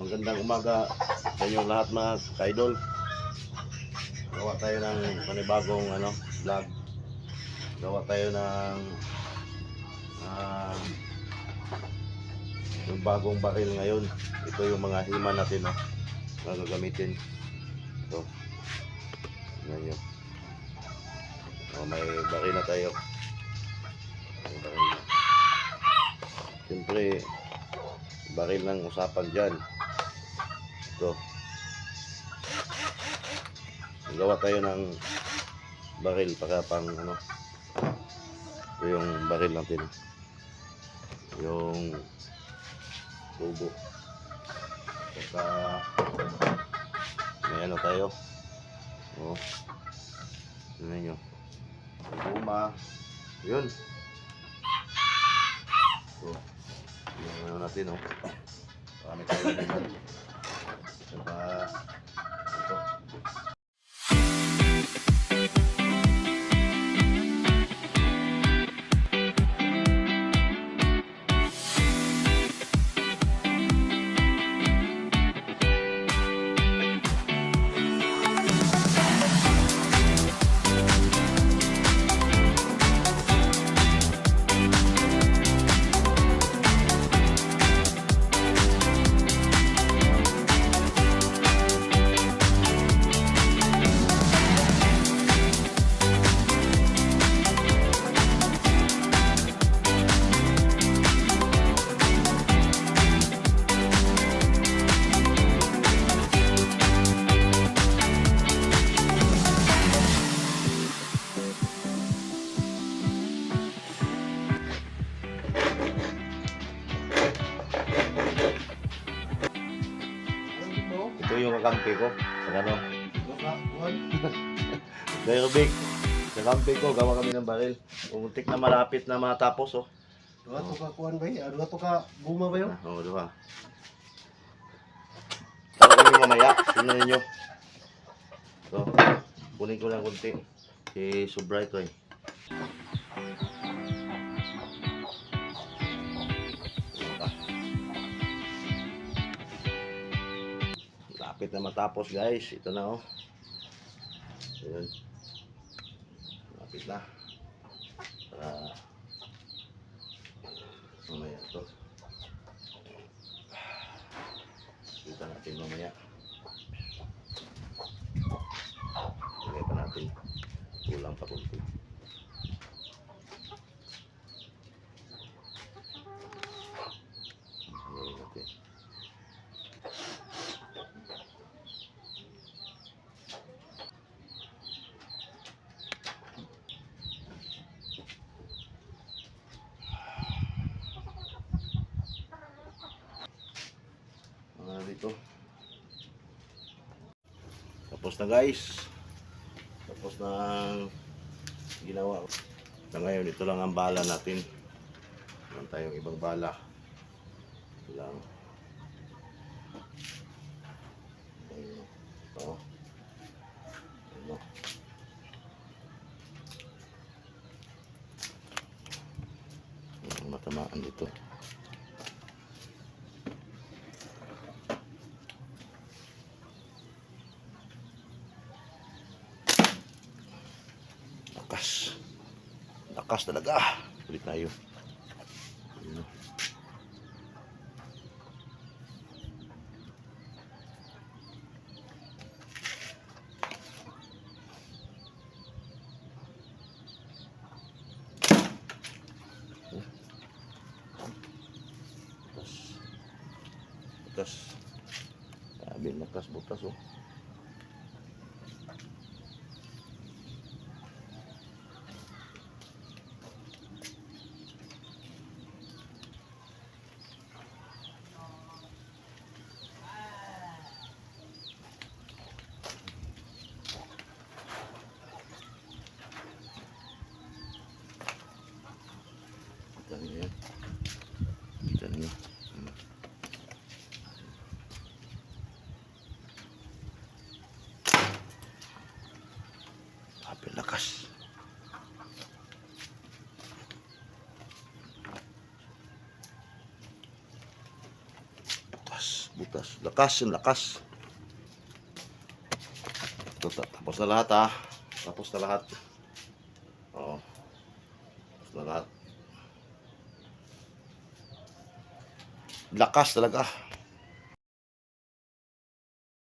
Magandang umaga sa inyong lahat mga ka-idol. Gawa tayo ng panibagong ano, vlog. Gawa tayo ng ah, yung bagong baril ngayon. Ito yung mga hima natin, no? Na gagamitin. Ito. Nyo. Oh, may baril na tayo. May baril na. Siyempre, baril ng usapan dyan. Ito. Gawa tayo ng baril para pang ano. Yung baril natin. Yung tubo. Saka may ano tayo. Oh. Tingnan nyo. Guma. Yun. So, yung ano natin, oh. Marami tayo naman. Saka, ito. Kakampi ko. Sa ano? Dahil Rubik, sa kampi ko, gawa kami ng baril. Umuntik na malapit na matapos, oh. Dua to ka kuan ba? Ah, Dua to ka guma ba yun? Oo, di ba? Tara kami mamaya. Tingnan ninyo. So, kunin ko lang kunti. Si Subray ko eh. Lapit na matapos guys. Ito na oh. Ayun. Lapit na. Para mamaya ito. Kita natin mamaya. Lagay pa natin. Kulang pa kunti. Lagay natin. Dito. Tapos na guys. Tapos na ginawa. Sa ngayon, ito lang ang bala natin. Meron tayong ibang bala. Ito lang. Ito. Ang matamaan dito. Lakas. Lakas talaga. Ulit tayo. Ayun. Butas. Butas. Sabi, lakas butas oh. Butas. Lakas yung lakas. Ito, ta- tapos na lahat ha. Tapos na lahat. Oo. Tapos na lahat. Lakas talaga.